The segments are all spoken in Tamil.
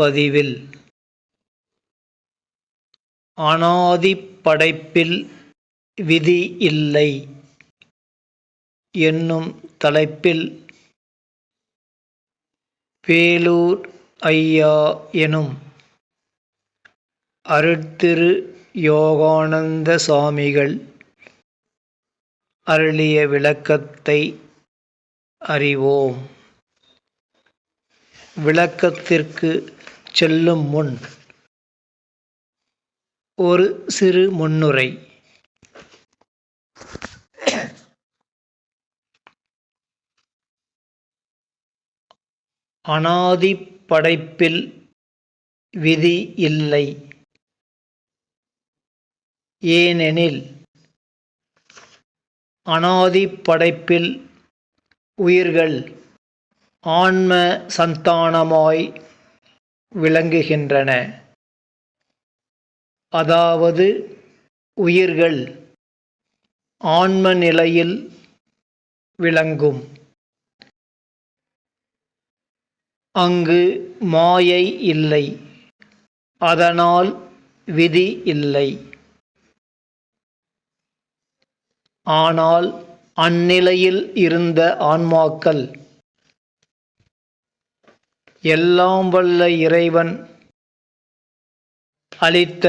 பதிவில் அனாதி படைப்பில் விதி இல்லை. என்னும் தலைப்பில் வேலூர் ஐயா எனும் அருட்திரு யோகானந்த சாமிகள் அருளிய விளக்கத்தை அறிவோம். விளக்கத்திற்கு செல்லும் முன். ஒரு சிறு முன்னுரை. அனாதி படைப்பில் விதி இல்லை. ஏனெனில் அனாதி படைப்பில் உயிர்கள் ஆன்ம சந்தானமாய் விளங்குகின்றன. அதாவது உயிர்கள் ஆன்ம நிலையில் விளங்கும். அங்கு மாயை இல்லை. அதனால் விதி இல்லை. ஆனால் அந்நிலையில் இருந்த ஆன்மாக்கள் எல்லாம் வல்ல இறைவன் அளித்த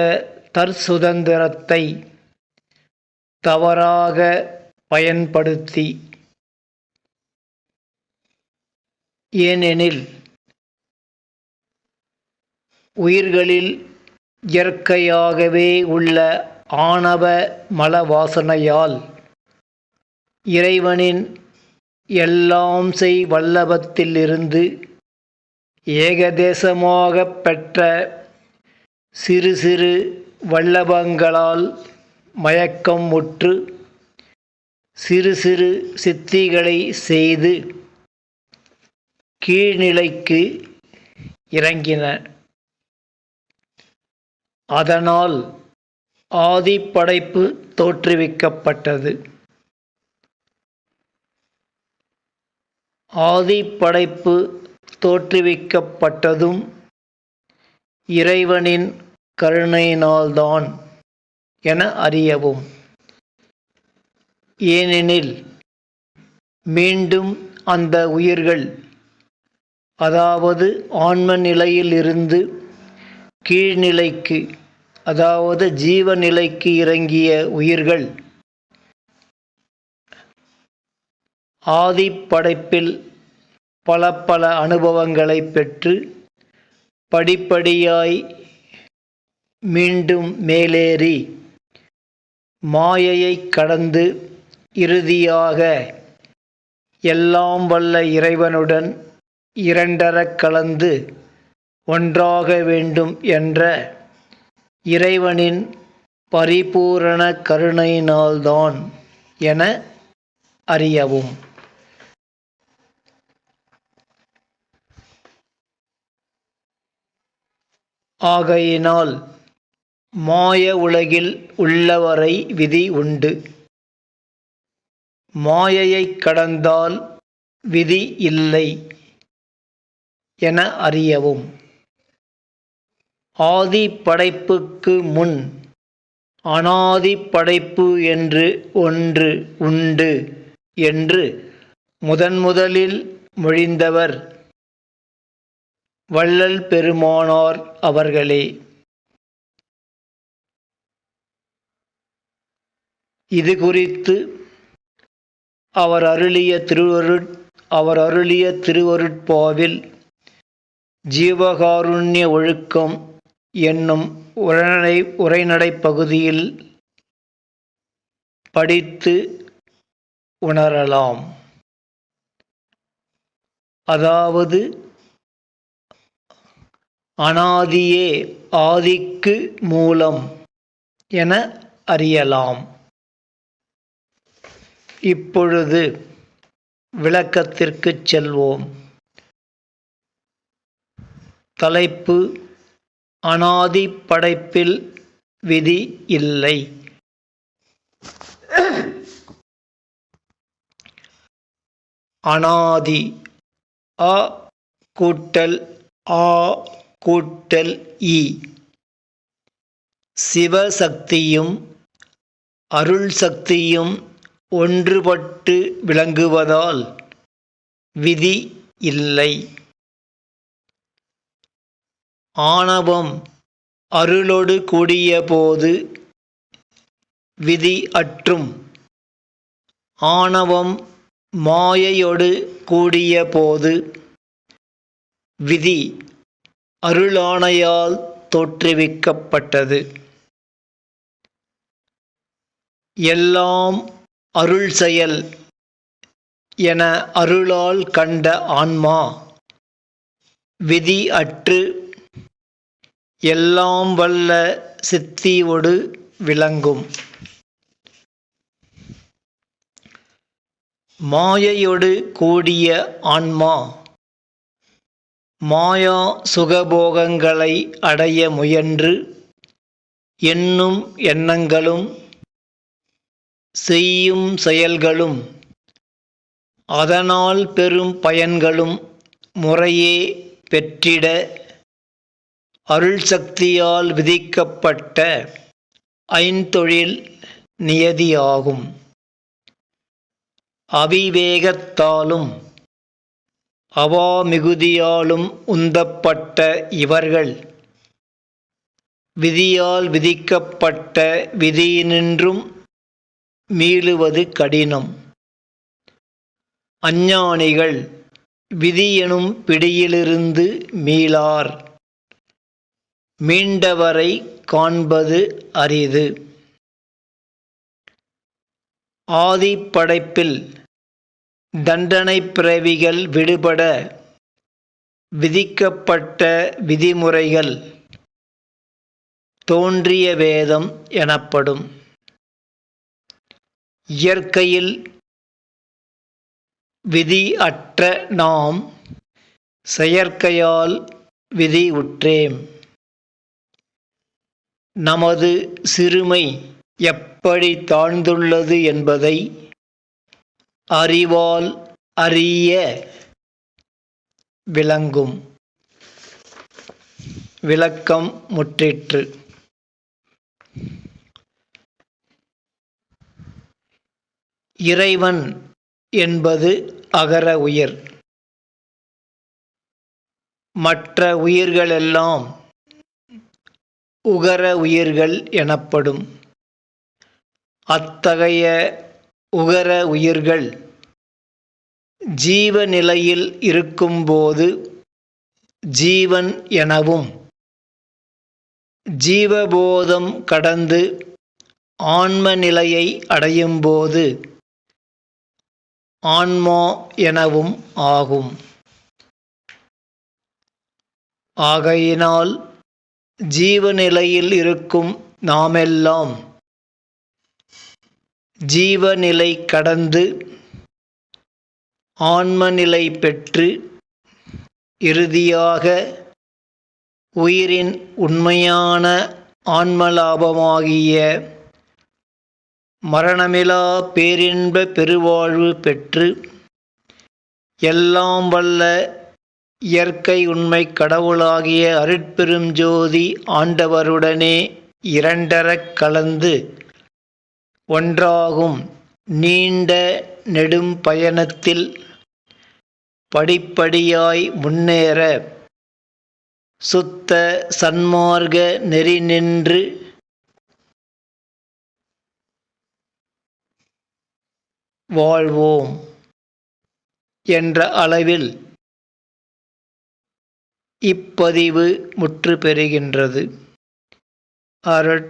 தற்சுதந்திரத்தை தவறாக பயன்படுத்தி ஏனெனில் உயிர்களில் இயற்கையாகவே உள்ள ஆணவ மலவாசனையால் இறைவனின் எல்லாம் செய் வல்லபத்திலிருந்து ஏகதேசமாகப் பெற்ற சிறு சிறு வல்லபங்களால் மயக்கம் முற்று சிறு சிறு சித்திகளை செய்து கீழ்நிலைக்கு இறங்கின அதனால் ஆதிப்படைப்பு தோற்றுவிக்கப்பட்டது. ஆதிப்படைப்பு தோற்றுவிக்கப்பட்டதும் இறைவனின் கருணையினால்தான் என அறியவும். ஏனெனில் மீண்டும் அந்த உயிர்கள் அதாவது ஆன்ம நிலையிலிருந்து கீழ்நிலைக்கு அதாவது ஜீவநிலைக்கு இறங்கிய உயிர்கள் ஆதிப்படைப்பில் பல பல அனுபவங்களை பெற்று படிப்படியாய் மீண்டும் மேலேறி மாயையை கடந்து இறுதியாக எல்லாம் வல்ல இறைவனுடன் இரண்டரக் கலந்து ஒன்றாக வேண்டும் என்ற இறைவனின் பரிபூரண கருணையினால்தான் என அறியவும். ஆகையினால் மாய உலகில் உள்ளவரை விதி உண்டு. மாயையைக் கடந்தால் விதி இல்லை என அறியவும். ஆதி படைப்புக்கு முன் அனாதி படைப்பு என்று ஒன்று உண்டு என்று முதன்முதலில் மொழிந்தவர் வள்ளல் பெருமானார் அவர்களே. இது குறித்து அவர் அருளிய திருவரு அவர் அருளிய திருவருட்பாவில் ஜீவகாருண்ய ஒழுக்கம் என்னும் உரைநடை உரைநடை பகுதியில் படித்து உணரலாம். அதாவது அனாதியே ஆதிக்கு மூலம் என அறியலாம். இப்பொழுது விளக்கத்திற்கு செல்வோம். தலைப்பு அனாதி படைப்பில் விதி இல்லை. அனாதி அ கூட்டல் ஆ கூட்டல் இ. சிவசக்தியும் அருள் சக்தியும் ஒன்றுபட்டு விளங்குவதால் விதி இல்லை. ஆணவம் அருளொடு கூடியபோது விதி அற்றும். ஆணவம் மாயையொடு கூடியபோது விதி அருளாணையால் தோற்றுவிக்கப்பட்டது. எல்லாம் அருள் செயல் என அருளால் கண்ட ஆன்மா விதி அற்று எல்லாம் வல்ல சித்தியொடு விளங்கும். மாயையொடு கூடிய ஆன்மா மாயா சுகபோகங்களை அடைய முயன்று எண்ணும் எண்ணங்களும் செய்யும் செயல்களும் அதனால் பெறும் பயன்களும் முறையே பெற்றிட அருள் சக்தியால் விதிக்கப்பட்ட ஐந்தொழில் நியதியாகும். அவிவேகத்தாலும் அவாமிகுதியாலும் உந்தப்பட்ட இவர்கள். விதியால் விதிக்கப்பட்ட விதியினின்றும் மீளுவது கடினம். அஞ்ஞானிகள் விதியெனும் பிடியிலிருந்து மீளார். மீண்டவரை காண்பது அரிது. ஆதிப்படைப்பில் தண்டனை பிறவிகள் விடுபட விதிக்கப்பட்ட விதிமுறைகள் தோன்றிய வேதம் எனப்படும். இயற்கையில் விதி அற்ற நாம் செயற்கையால் விதி உற்றேம் நமது சிறுமை எப்படி தாழ்ந்துள்ளது என்பதை அறிவால் அறிய விளங்கும். விளக்கம் முற்றிற்று. இறைவன் என்பது அகர உயிர். மற்ற உயிர்களெல்லாம் உகர உயிர்கள் எனப்படும். அத்தகைய உகர உயிர்கள் ஜீவ நிலையில் இருக்கும்போது ஜீவன் எனவும் ஜீவபோதம் கடந்து ஆன்ம நிலையை அடையும்போது ஆன்மா எனவும் ஆகும். ஆகையினால் ஜீவநிலையில் இருக்கும் நாமெல்லாம் ஜீவநிலை கடந்து ஆன்மநிலை பெற்று இறுதியாக உயிரின் உண்மையான ஆன்மலாபமாகிய மரணமிலா பேரின்ப பெருவாழ்வு பெற்று எல்லாம் வல்ல இயற்கை உண்மை கடவுளாகிய அருட்பெரும் ஜோதி ஆண்டவருடனே இரண்டரக் கலந்து ஒன்றாகும். நீண்ட நெடும் பயணத்தில் படிப்படியாய் முன்னேற சுத்த சன்மார்க்க நெறி நின்று வாழ்வோம் என்ற அளவில் இப்பதிவு முற்று பெறுகின்றது அருட்